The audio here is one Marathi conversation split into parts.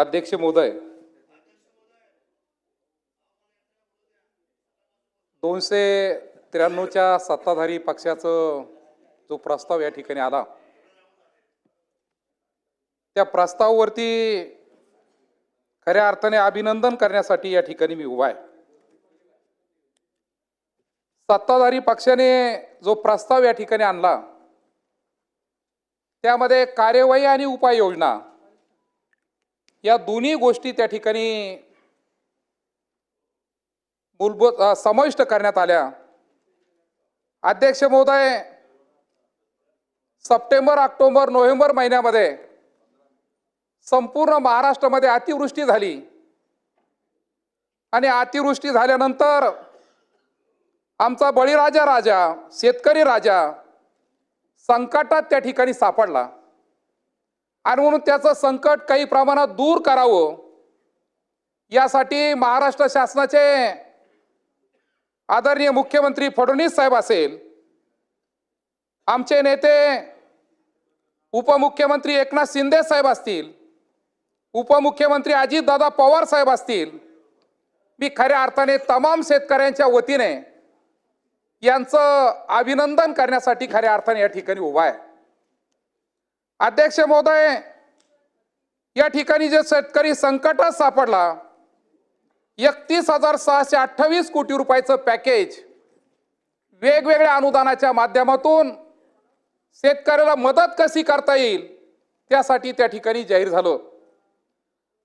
अध्यक्ष महोदय. दोनशे त्र्याण्णवच्या सत्ताधारी पक्षाचं जो प्रस्ताव या ठिकाणी आला त्या प्रस्तावावरती खऱ्या अर्थाने अभिनंदन करण्यासाठी या ठिकाणी मी उभा आहे. सत्ताधारी पक्षाने जो प्रस्ताव या ठिकाणी आणला त्यामध्ये कार्यवाही आणि उपाययोजना या दोन्ही गोष्टी त्या ठिकाणी मूलभूत समाविष्ट करण्यात आल्या. अध्यक्ष महोदय सप्टेंबर ऑक्टोबर नोव्हेंबर महिन्यामध्ये संपूर्ण महाराष्ट्रामध्ये अतिवृष्टी झाली. आणि अतिवृष्टी झाल्यानंतर आमचा बळीराजा राजा शेतकरी राजा संकटात त्या ठिकाणी सापडला. आणि म्हणून त्याचं संकट काही प्रमाणात दूर करावं. यासाठी महाराष्ट्र शासनाचे आदरणीय मुख्यमंत्री फडणवीस साहेब असेल आमचे नेते उपमुख्यमंत्री एकनाथ शिंदे साहेब असतील उपमुख्यमंत्री अजितदादा पवार साहेब असतील मी खऱ्या अर्थाने तमाम शेतकऱ्यांच्या वतीने यांचं अभिनंदन करण्यासाठी खऱ्या अर्थाने या ठिकाणी उभा आहे. अध्यक्ष महोदय या ठिकाणी जे शेतकरी संकटात सापडला एकतीस हजार सहाशे अठ्ठावीस कोटी रुपयाचं पॅकेज वेगवेगळ्या अनुदानाच्या माध्यमातून शेतकऱ्याला मदत कशी करता येईल त्यासाठी त्या ठिकाणी जाहीर झालं.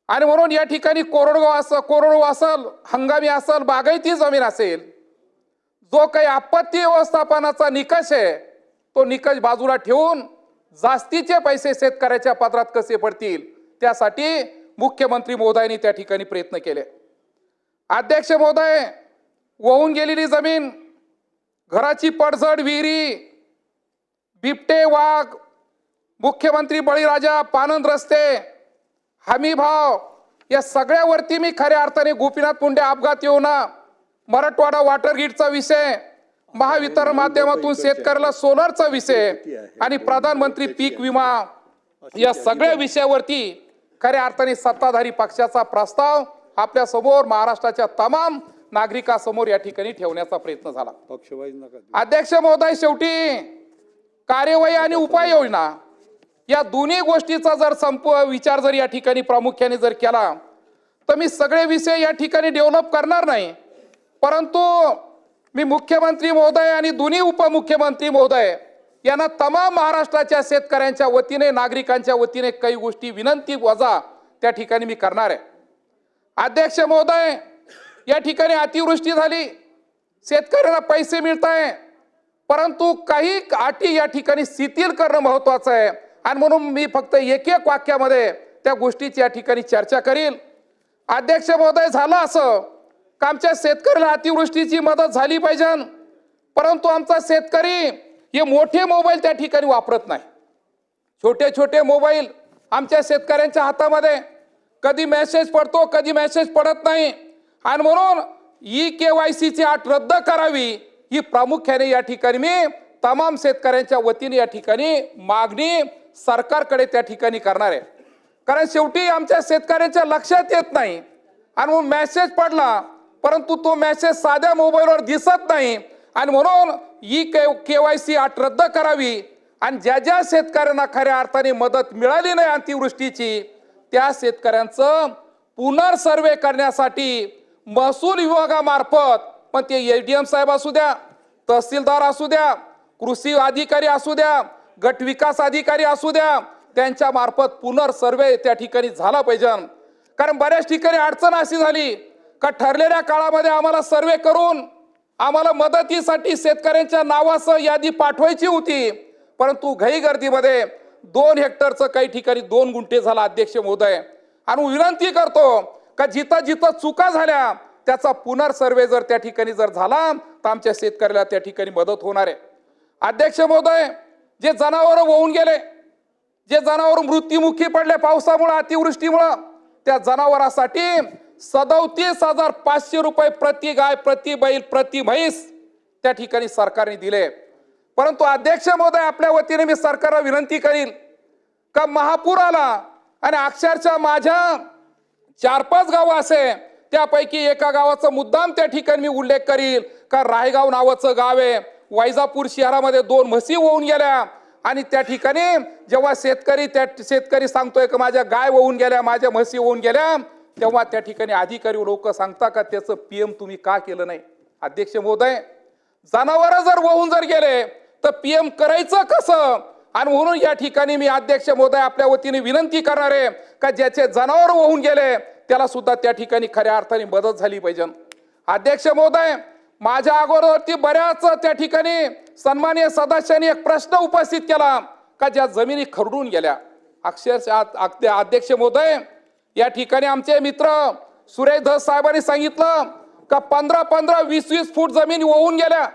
आणि म्हणून या ठिकाणी कोरडगाव असं कोरडगाव असल हंगामी असल बागायती जमीन असेल जो काही आपत्ती व्यवस्थापनाचा निकष आहे तो निकष बाजूला ठेवून जास्तीचे पैसे शेतकऱ्याच्या पदरात कसे पडतील? त्यासाठी मुख्यमंत्री मोदयांनी त्या ठिकाणी प्रयत्न केले. अध्यक्ष महोदय वाहून गेलेली जमीन घराची पडझड विहिरी बिबटे वाघ मुख्यमंत्री बळीराजा पानंद रस्ते हमी भाव या सगळ्यावरती मी खऱ्या अर्थाने गोपीनाथ मुंडे अपघात येऊ ना मराठवाडा वॉटर ग्रीडचा विषय महावितरण माध्यमातून शेतकऱ्याला सोलरचा विषय आणि प्रधानमंत्री पीक विमा या सगळ्या विषयावरती खऱ्या अर्थाने सत्ताधारी पक्षाचा प्रस्ताव आपल्यासमोर महाराष्ट्राच्या तमाम नागरिकांसमोर या ठिकाणी ठेवण्याचा प्रयत्न झाला. अध्यक्ष महोदय शेवटी कार्यवाही आणि उपाययोजना या दोन्ही गोष्टीचा जर संप विचार जर या ठिकाणी प्रामुख्याने जर केला तर मी सगळे विषय या ठिकाणी डेव्हलप करणार नाही. परंतु मी मुख्यमंत्री महोदय आणि दोन्ही उपमुख्यमंत्री महोदय यांना तमाम महाराष्ट्राच्या शेतकऱ्यांच्या वतीने नागरिकांच्या वतीने काही गोष्टी विनंती वजा त्या ठिकाणी मी करणार आहे. अध्यक्ष महोदय या ठिकाणी अतिवृष्टी झाली शेतकऱ्यांना पैसे मिळत आहे परंतु काही अटी या ठिकाणी शिथिल करणं महत्वाचं आहे. आणि म्हणून मी फक्त एक एक वाक्यामध्ये त्या गोष्टीची या ठिकाणी चर्चा करील अध्यक्ष महोदय झालं असं. का आमच्या शेतकऱ्याला अतिवृष्टीची मदत झाली पाहिजे. परंतु आमचा शेतकरी हे मोठे मोबाईल त्या ठिकाणी वापरत नाही. छोटे छोटे मोबाईल आमच्या शेतकऱ्यांच्या हातामध्ये. कधी मेसेज पडतो कधी मेसेज पडत नाही. आणि म्हणून ई के वाय सीची अट रद्द करावी ही प्रामुख्याने या ठिकाणी मी तमाम शेतकऱ्यांच्या वतीने या ठिकाणी मागणी सरकारकडे त्या ठिकाणी करणार आहे. कारण शेवटी आमच्या शेतकऱ्यांच्या लक्षात येत नाही. आणि मग मेसेज पडला परंतु तो मेसेज साध्या मोबाईलवर दिसत नाही. आणि म्हणून E K K Y C अट रद्द करावी. आणि ज्या ज्या शेतकऱ्यांना खऱ्या अर्थाने मदत मिळाली नाही अतिवृष्टीची त्या शेतकऱ्यांचं पुनर्सर्वे करण्यासाठी महसूल विभागामार्फत पण ते ए डी एम साहेब असू द्या तहसीलदार असू द्या कृषी अधिकारी असू द्या गट विकास अधिकारी असू द्या त्यांच्या मार्फत पुनर्सर्वे त्या ठिकाणी झाला पाहिजे. कारण बऱ्याच ठिकाणी अडचण अशी झाली का ठरलेल्या काळामध्ये आम्हाला सर्वे करून आम्हाला मदतीसाठी शेतकऱ्यांच्या नावासह यादी पाठवायची होती. परंतु घाई गर्दीमध्ये दोन हेक्टरचं काही ठिकाणी दोन गुंठे झाला अध्यक्ष महोदय. आणि विनंती करतो का जिथं जिथं चुका झाल्या त्याचा पुनर्सर्वे जर त्या ठिकाणी जर झाला तर आमच्या शेतकऱ्याला त्या ठिकाणी मदत होणार आहे. अध्यक्ष महोदय जे जनावर वाहून गेले जे जनावर मृत्युमुखी पडले पावसामुळं अतिवृष्टीमुळं त्या जनावरासाठी सदोतीस हजार पाचशे रुपये प्रति गाय प्रति बैल प्रति म्हैस त्या ठिकाणी सरकारने दिले. परंतु अध्यक्ष महोदय आपल्या वतीने मी सरकारला विनंती करील का महापूर आला आणि अक्षरशः माझ्या चार पाच गावं असे त्यापैकी एका गावाचा मुद्दाम त्या ठिकाणी मी उल्लेख करील का रायगाव नावाचं गाव आहे. वैजापूर शहरामध्ये दोन म्हशी होऊन गेल्या आणि त्या ठिकाणी जेव्हा शेतकरी त्या शेतकरी सांगतोय का माझ्या गाय होऊन गेल्या माझ्या म्हशी होऊन गेल्या तेव्हा त्या ठिकाणी अधिकारी लोक सांगता का त्याचं पीएम तुम्ही का केलं नाही? अध्यक्ष महोदय जनावर जर वाहून जर गेले तर पीएम करायचं कसं? आणि म्हणून या ठिकाणी मी अध्यक्ष महोदय आपल्या वतीने विनंती करणार आहे का ज्याचे जनावर वाहून गेले त्याला सुद्धा त्या ठिकाणी खऱ्या अर्थाने मदत झाली पाहिजे. अध्यक्ष महोदय माझ्या अगोदरती बऱ्याच त्या ठिकाणी सन्मान्य सदस्यांनी एक प्रश्न उपस्थित केला का ज्या जमिनी खरडून गेल्या. अक्षरशः अध्यक्ष महोदय या ठिकाणी आमचे मित्र सुरेश धस साहेबांनी सांगितलं का पंधरा पंधरा वीस वीस फूट जमीन वाहून गेल्या.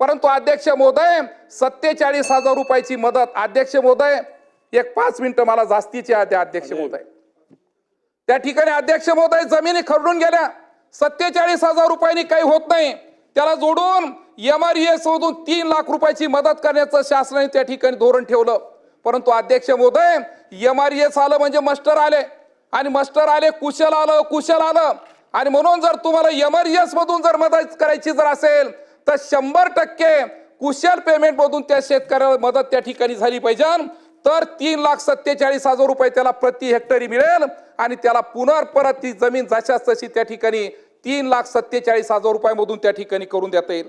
परंतु अध्यक्ष महोदय सत्तेचाळीस हजार रुपयाची मदत. अध्यक्ष महोदय एक पाच मिनिटं मला जास्तीची आहे द्या अध्यक्ष महोदय. त्या ठिकाणी अध्यक्ष महोदय जमिनी खरडून गेल्या. सत्तेचाळीस हजार रुपयांनी काही होत नाही. त्याला जोडून एम आर एस मधून तीन लाख रुपयाची मदत करण्याचं शासनाने त्या ठिकाणी धोरण ठेवलं. परंतु अध्यक्ष महोदय एम आर एस आलं म्हणजे मस्टर आले. आणि मस्टर आले कुशल आलं कुशल आलं. आणि म्हणून जर तुम्हाला एम मधून जर मदत करायची जर असेल तर शंभर टक्के कुशल पेमेंट मधून त्या शेतकऱ्याला मदत त्या ठिकाणी झाली पाहिजे. तर तीन लाख सत्तेचाळीस हजार रुपये त्याला प्रति हेक्टरी मिळेल. आणि त्याला पुनर्परत ती जमीन जशाच तशी त्या ठिकाणी तीन लाख सत्तेचाळीस हजार रुपयामधून त्या ठिकाणी करून देता येईल.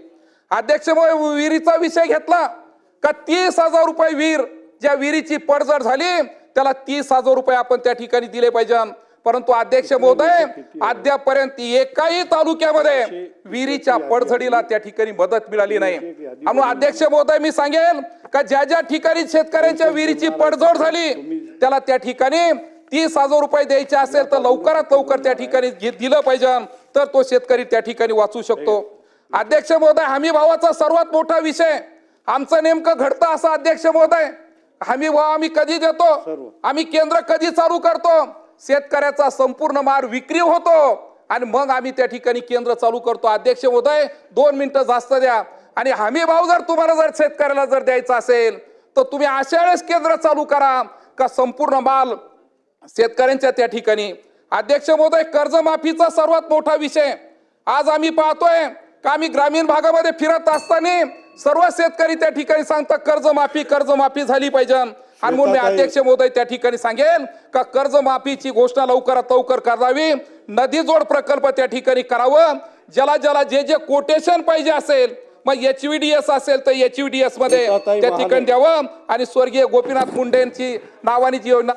अध्यक्ष विहिरीचा विषय घेतला का तीस हजार रुपये विहीर ज्या विहिरीची पडझड झाली त्याला तीस हजार रुपये आपण त्या ठिकाणी दिले पाहिजे. परंतु अध्यक्ष महोदय अद्यापर्यंत एकाही तालुक्यामध्ये विहिरीच्या पडझडीला त्या ठिकाणी मदत मिळाली नाही. आणि अध्यक्ष महोदय मी सांगेल का ज्या ज्या ठिकाणी शेतकऱ्यांच्या विहिरीची पडझड झाली त्याला त्या ठिकाणी तीस हजार रुपये द्यायचे असेल तर लवकरात लवकर त्या ठिकाणी दिलं पाहिजे. तर तो शेतकरी त्या ठिकाणी वाचू शकतो. अध्यक्ष महोदय हमी भावाचा सर्वात मोठा विषय आमचं नेमकं घडतं असं अध्यक्ष महोदय. हमी भाव आम्ही कधी देतो? आम्ही केंद्र कधी चालू करतो? शेतकऱ्याचा संपूर्ण माल विक्री होतो आणि मग आम्ही त्या ठिकाणी केंद्र चालू करतो. अध्यक्ष महोदय दोन मिनिटं जास्त द्या. आणि हमी भाव जर तुम्हाला जर शेतकऱ्याला जर द्यायचा असेल तर तुम्ही अशा वेळेस केंद्र चालू करा का संपूर्ण माल शेतकऱ्यांच्या त्या ठिकाणी. अध्यक्ष महोदय कर्जमाफीचा सर्वात मोठा विषय. आज आम्ही पाहतोय का आम्ही ग्रामीण भागामध्ये फिरत असताना सर्व शेतकरी त्या ठिकाणी सांगतात कर्जमाफी कर्जमाफी झाली पाहिजे. आणि म्हणून मी अध्यक्ष महोदय त्या ठिकाणी सांगेल का कर्जमाफीची घोषणा लवकरात लवकर करावी. नदी जोड प्रकल्प त्या ठिकाणी करावं. ज्याला ज्याला जे जे कोटेशन पाहिजे असेल मग एच व्ही डी एस असेल तर एच व्ही डी एसमध्ये त्या ठिकाणी. द्यावं. आणि स्वर्गीय गोपीनाथ मुंडे यांची नावानी जी योजना